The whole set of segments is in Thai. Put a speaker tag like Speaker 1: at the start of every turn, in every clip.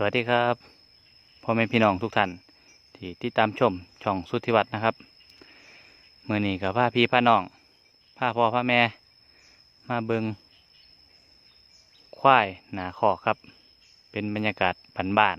Speaker 1: สวัสดีครับพ่อแม่พี่น้องทุกท่านที่ติดตามชมช่องสุทธิวัฒน์นะครับเมื่อนี้กับพาพี่พาน้องพาพ่อพาแม่ มาเบิงควายหนาคอครับ เป็นบรรยากาศบ้านบ้าน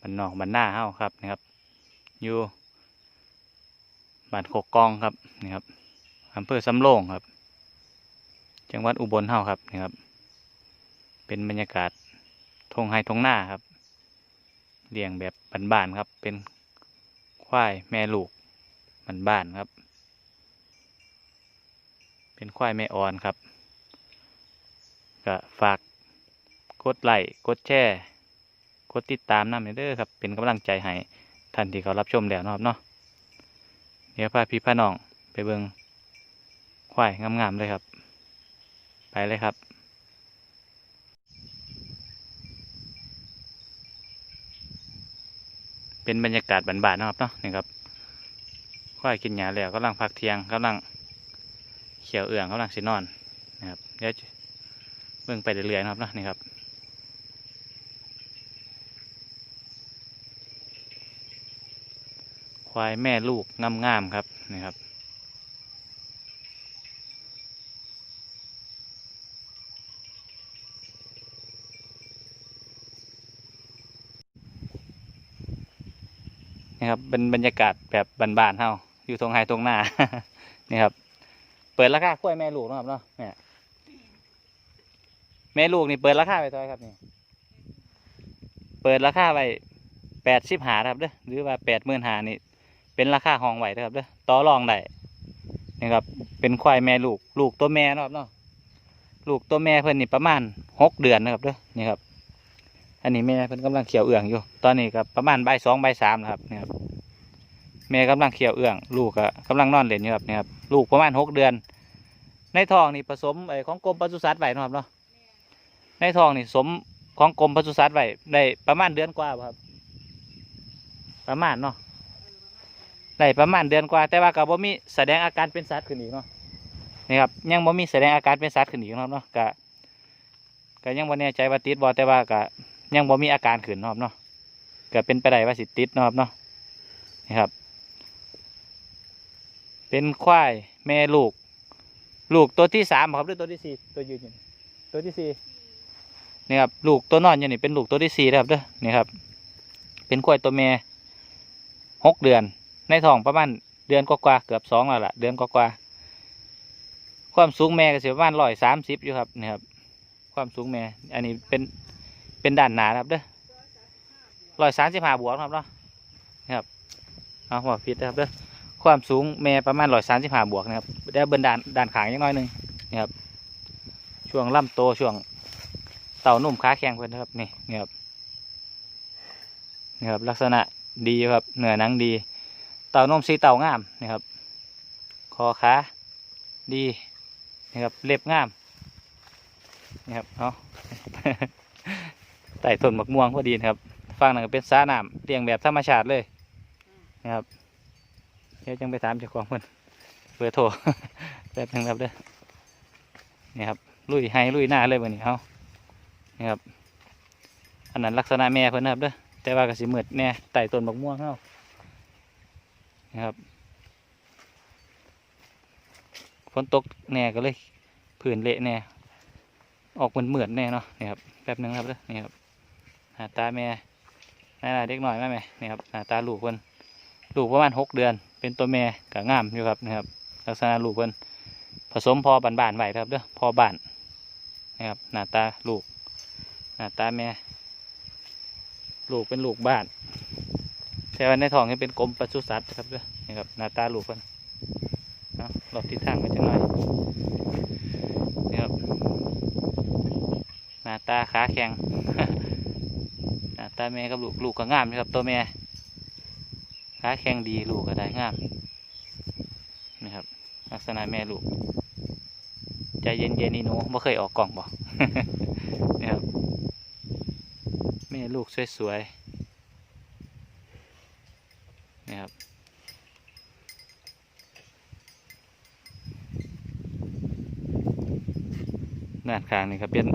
Speaker 1: บ้านนอกบ้านหน้าเฮาครับนะครับ อยู่บ้านโคกกองครับนี่ครับอำเภอสำโรงครับ จังหวัดอุบลเฮาครับนี่ครับ เป็นบรรยากาศ ทงไฮทงหน้าครับเลี้ยงแบบบ้านๆครับ เป็นควายแม่ลูกบ้านๆครับ เป็นควายแม่อ่อนครับก็ฝากกดไลค์กดแชร์กดติดตามน้ำเด้อครับ เป็นกำลังใจให้ท่านที่เขารับชมแล้วนะครับเนาะเดี๋ยวพาพี่พาน้องไปเบิงควายงามๆเลยครับ ไปเลยครับ เป็นบรรยากาศบานๆนะครับเนาะนี่ครับควายกินหญ้าแล้วกำลังพักเที่ยงกำลังเขียวเอื่องกำลังสินอนนะครับเดี๋ยวเบิ่งไปเรื่อยๆนะครับเนาะนี่ครับควายแม่ลูกงามๆครับนี่ครับ ครับเป็นบรรยากาศแบบบานๆเฮาอยู่ตรงไฮตรงหน้านี่ครับ เปิดราคาควยแม่ลูกนะครับเนาะแม่แม่ลูกนี่เปิดราคาไปเท่าไหร่ครับนี่เปิดราคาไปแปดสิบหาครับเด้อหรือว่าแปดหมื่นหานี่เป็นราคาห้องไหวนะครับเด้อต่อรองได้นี่ครับ เป็นควายแม่ลูก ลูกตัวแม่เนาะครับเนาะลูกตัวแม่เพิ่นนี่ประมาณหกเดือนนะครับเด้อนี่ครับ อันนี้แม่เพิ่นกำลังเขียวเอื้องอยู่ ตอนนี้ก็ประมาณใบสองใบสามนะครับเนี่ยครับแม่กำลังเขียวเอื้อง ลูกก็กำลังนอนเล่นอยู่ครับเนี่ยครับลูกประมาณหกเดือน ในท้องนี่ผสมไอ้ของกรมปศุสัตว์ไว้นะครับเนาะในท้องนี่สมของกรมปศุสัตว์ไว้ได้ประมาณเดือนกว่าครับ ประมาณเนาะได้ประมาณเดือนกว่า แต่ว่าก็บ่มีแสดงอาการเป็นสัตว์ขึ้นอีกเนาะนี่ครับยังบ่มีแสดงอาการเป็นสัตว์ขึ้นอีกนะครับเนาะก็ก็ยังบ่แน่ใจว่าติดบ่แต่ว่าก็ ยังบ่มีอาการขึ้นนาะครับเนาะเก็เป็นไปได้ว่าสิติดนาะครับเนาะนี่ครับ เป็นควายแม่ลูก ลูกตัวที่สามครับหรือตัวที่สี่ตัวยืนอยู่ตัวที่สี่นี่ครับลูกตัวนอนอยู่นี่เป็นลูกตัวที่สี่นะครับเด้อนี่ครับ เป็นควายตัวแม่หกเดือน ในท้องประมาณเดือนกว่าๆเกือบสองแล้วล่ะ เดือนกว่าๆความสูงแม่ก็สิประมาณร้อยสามสิบอยู่ครับนี่ครับ ความสูงแม่ อันนี้เป็น เป็นด้านหนาครับเด้อร้อยสามสิบห้าบวกครับเนาะนี่ครับเอาหัวพิษนะครับเด้อความสูงแม่ประมาณร้อยสามสิบห้าบวกนะครับได้เบิ้นด้านด้านขางยังน้อยหนึ่งนี่ครับ ช่วงลำโตช่วงเต่านุ่มขาแข็งเพื่อนนะครับนี่นี่ครับนี่ครับลักษณะดีครับเหนือหนังดี เต่านมสีเต่างามนะครับคอขาดีนะครับเล็บงามนะครับเอาะ ไต่ต้นมะม่วงพอดีนะครับฟังนั่นก็เป็นสาน้ำเลี้ยงแบบธรรมชาติเลยนะครับเดี๋ยวจังไปถามเจ้าของเพิ่นเบอร์โทรแป๊บนึงครับเด้อนี่ครับลุยให้ลุยหน้าเลยวันนี้เขานี่ครับอันนั้นลักษณะแม่เพิ่นนะครับเด้อแต่ว่าก็สิมืดแน่ไต่ต้นมะม่วงเขานะครับฝนตกแน่ก็เลยผื่นเละแน่ออกเหมือนเหมือนแน่เนาะนี่ครับแป๊บนึงครับเด้อนี่ครับ หน้าตาแม่หน้าเด็กหน่อยแม่แม่นี่ครับหน้าตาลูกเพิ่นลูกประมาณหกเดือน เป็นตัวแม่ก็งามอยู่ครับนี่ครับ ลักษณะลูกเพิ่นผสมพอบานๆไว้ครับเด้อพอบานนะครับหน้าตาลูกหน้าตาแม่ ลูกเป็นลูกบ้านแต่ว่าในท้องนี่เป็นกรมปศุสัตว์ครับเด้อนี่ครับหน้าตาลูกเพิ่นนะหลบทิศทางไปจังหน่อยนี่ครับหน้าตาขาแข็ง ตาแม่กับลูกลูกก็งามอยู่ครับ ตัวแม่ขาแข็งดีลูกก็ได้งามนี่ครับ ลักษณะแม่ลูกใจเย็นๆนี่หนูไม่เคยออกกล่องบ่นี่ครับแม่ลูกสวยๆนี่ครับด้านข้างนี่ครับเป็น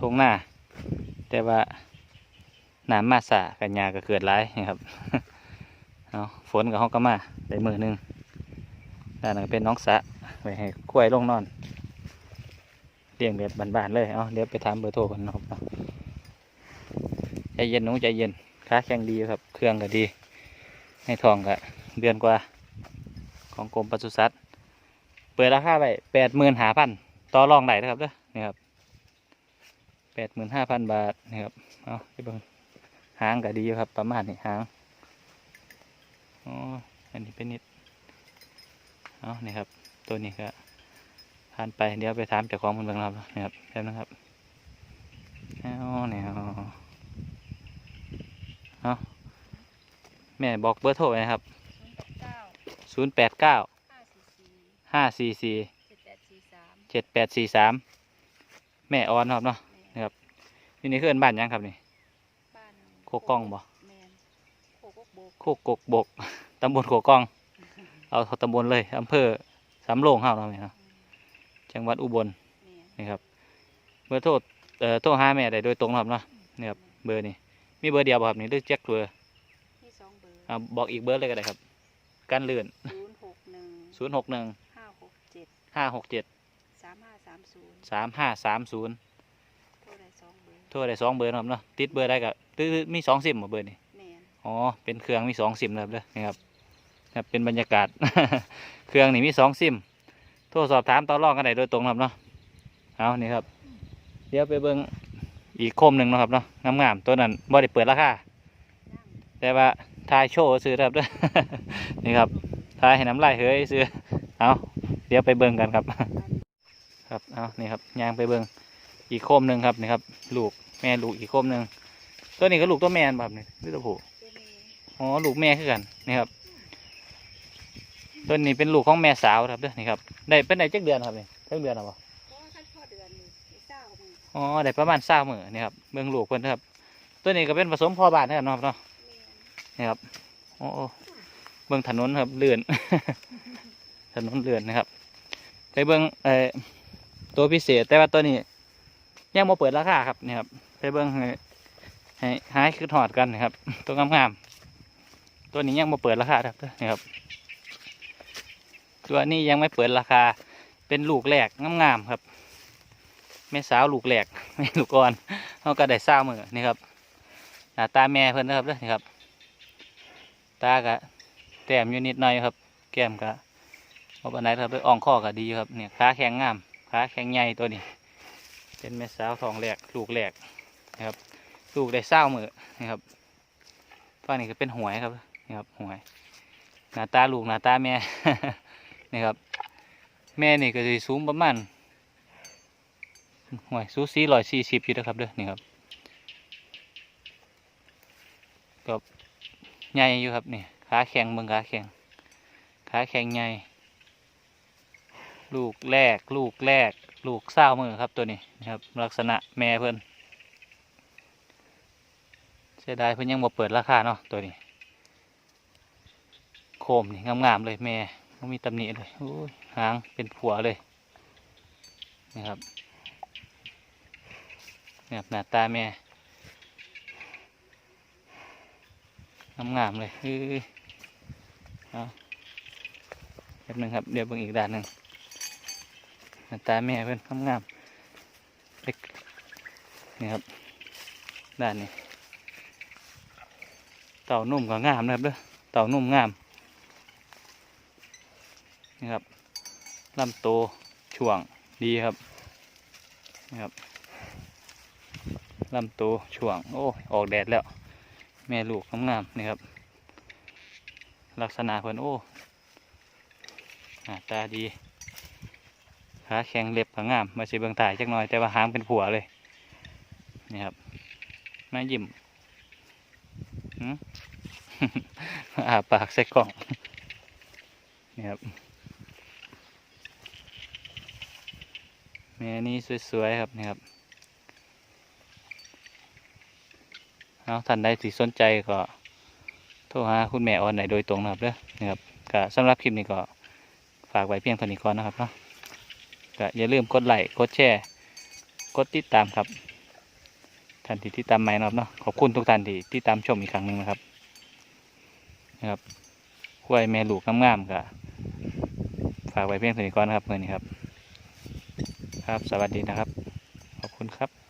Speaker 1: ทงหน้า แต่ว่า น้ำมาสากันยาก็เกิดร้ายนะครับเอาฝนกับห้องก็มาได้มือหนึงด้านนั้นเป็นน้องสะไว้ให้กล้วยลงนอนเลี้ยงแบบบานๆเลยเอาเดี๋ยวไปถามเบอร์โทรกันนะครับใจเย็นหนูใจเย็นค้าแข็งดีครับ เครื่องก็ดี ให้ทองก็เดือนกว่า ของกรมปศุสัตว์เปิดราคาไปแปดหมื่นห้าพันต่อรองได้นะครับเด้อนี่ครับแปดหมื่นห้าพันบาทนี่ครับเอาไปเบิ่ง หางก็ดีอยู่ครับ ประมาณนี้หางอ๋ออันนี้เป็นนิดเอานี่ครับ ตัวนี้ก็ผ่านไปเดี๋ยวไปถามเจ้าของมันเบิ่งครับนี่ครับแป๊บนะครับเอาเนี่ยเอาเอาแม่บอกเบอร์โทรไว้นะครับ
Speaker 2: เก้า
Speaker 1: ศูนย์แปดเก้า
Speaker 2: ห้าสี่สี่
Speaker 1: ห้าสี่สี่
Speaker 2: เจ็ดแปดสี่สาม
Speaker 1: เจ็ดแปดสี่สามแม่ออนครับเนาะ
Speaker 2: แม่
Speaker 1: ครับนี่นี่คือเอิ้นบ้านหยังครับนี่
Speaker 2: บ้าน
Speaker 1: โคกล้องบ่
Speaker 2: แมนโคกกโบก
Speaker 1: โคกกกบกตำบลโคกล้อง เอาตำบลเลยอำเภอสำโรงเฮาเนาะนี่เนาะจังหวัดอุบล
Speaker 2: แมน
Speaker 1: นี่ครับเบอร์โทรเอ่อโทรหาแม่ได้โดยตรงเนาะครับเนาะนี่ครับเบอร์นี่มีเบอร์เดียวบ่ครับนี่หรือแจ็คเบอร์
Speaker 2: มีสองเบอร์
Speaker 1: อ่าบอกอีกเบอร์เลยก็ได้ครับกันเลื่อน
Speaker 2: ศูนย์หกหนึ่ง
Speaker 1: ศูนย์หกหนึ่ง
Speaker 2: ห้าหกเจ็ด
Speaker 1: ห้าหกเจ็ด
Speaker 2: สามห้าสามศูนย์
Speaker 1: สามห้าสามศูนย์
Speaker 2: โทรได้สองเบอร์
Speaker 1: โทรได้สองเบอร์เนาะครับเนาะติดเบอร์ได้ก็ หรือมีสองซิมบ่เบอร์นี่
Speaker 2: แมน
Speaker 1: อ๋อเป็นเครื่องมีสองซิมนะครับเด้อนี่ครับครับเป็นบรรยากาศ เครื่องนี่มีสองซิมโทรสอบถามต่อรองกันได้โดยตรงนะครับเนาะเอานี่ครับ เดี๋ยวไปเบิ่งอีกโคมหนึ่งเนาะครับเนาะงามๆตัวนั้นบ่ได้เปิดราคาแต่ว่าทายโชว์ซื้อนะครับเด้อ นี่ครับทายให้น้ำลายเฮ้ยซื้อเอาเดี๋ยวไปเบิ่งกันครับ ครับเอานี่ครับยางไปเบิ่งอีกโคมหนึ่งครับนี่ครับ ลูกแม่ลูกอีกโคมหนึ่ง ตัวนี้ก็ลูกตัวแม่นบ่ครับนี่หรือตัวผู้
Speaker 2: ตัวแม่
Speaker 1: อ๋อลูกแม่คือกันนี่ครับต้นนี้เป็นลูกของแม่สาวครับเด้อนี่ครับได้เป็นได้จักเดือนครับนี่จักเดือนหรอเปล่า
Speaker 2: เพราะว่าขั้นพ่อเดือนนี่มีเศร้ามือ
Speaker 1: อ๋อได้ประมาณเศร้ามือนี่ครับเบิ่งลูกเพิ่นครับ ตัวนี้ก็เป็นผสมพ่อบ้านนะครับเนาะครับเนาะ
Speaker 2: แมน
Speaker 1: นี่ครับโอ้โอ้เบิ่งถนนครับเลื่อนถนนเลื่อนนะครับไปเบิ่งเอ่อตัวพิเศษแต่ว่าตัวนี้ยังมาเปิดราคาครับนี่ครับไปเบิ่ง ให้หายคือถอดกันนะครับ ตัวงามๆตัวนี้ยังมาเปิดราคาครับเนี่ครับ ตัวนี้ยังไม่เปิดราคา เป็นลูกแรกงามๆครับแม่สาวลูกแรกแม่ลูกอ่อนเขาก็ได้เศร้ามือนี่ครับหน้าตาแม่เพิ่นนะครับเด้อนี่ครับ ตากะแต้มอยู่นิดหน่อยครับ แก้มกะเอาปานไหนครับเด้ออ่องข้อก็ดีครับเนี่ยขาแข็งงามขาแข็งใหญ่ตัวนี้ เป็นแม่สาวทองแรกลูกแรกนะครับ ลูกได้เศร้ามือนะครับตัวนี้ก็เป็นหวยครับนี่ครับหวยหน้าตาลูกหน้าตาแม่นี่ครับ แม่นี่ก็จะสูงประมาณหวยสูสีร้อยสี่สิบอยู่นะครับเด้อนี่ครับก็ใหญ่อยู่ครับนี่ขาแข็งเบิ่งขาแข็งขาแข็งใหญ่ลูกแรก ลูกแรก ลูกเศร้ามือครับตัวนี้นะครับ ลักษณะแม่เพิ่น สียดายเพิ่นยังบ่เปิดราคาเนาะตัวนี้ โคมนี่งามๆเลยแม่ไม่มีตำหนิเลยโอ้ยหางเป็นผัวเลยนี่ครับนี่ครับหน้าตาแม่งามๆเลยเอ้ยเอาแป๊บหนึงครับเดี๋ยวเบิ่งอีกด้านหนึ่งหน้าตาแม่เพิ่นงามๆเล็กนี่ครับด้านนี้ เต่านุ่มก็งามนะครับเด้อเต่านุ่มงามนี่ครับลำโตช่วงดีครับนี่ครับลำโตช่วงโอ้ออกแดดแล้ว แม่ลูกงามๆนี่ครับ ลักษณะเพิ่นโอ้หน้าตาดีขาแข็งเล็บก็งามมาสิเบิ่งถ่ายจักหน่อยแต่ว่าหางเป็นผัวเลยนี่ครับมายิ้ม อาปากใส่กล่องนี่ครับแม่นี่สวยๆครับนี่ครับเอาท่านใดที่สนใจก็โทรหาคุณแม่ออนไหนโดยตรงนะครับเด้อนะครับก็สำหรับคลิปนี้ก็ฝากไว้เพียงเท่านี้ก่อนนะครับเนาะก็อย่าลืมกดไลค์กดแชร์ กดติดตามครับ ท่านที่ที่ตามใหม่นะครับเนาะขอบคุณทุกท่านที่ที่ตามชมอีกครั้งหนึ่งนะครับนะครับกล้วยแม่ลูกงามๆก็ฝากไว้เพียงเท่านี้ก่อนนะครับเมื่อนี้ครับ ครับสวัสดีนะครับ ขอบคุณครับ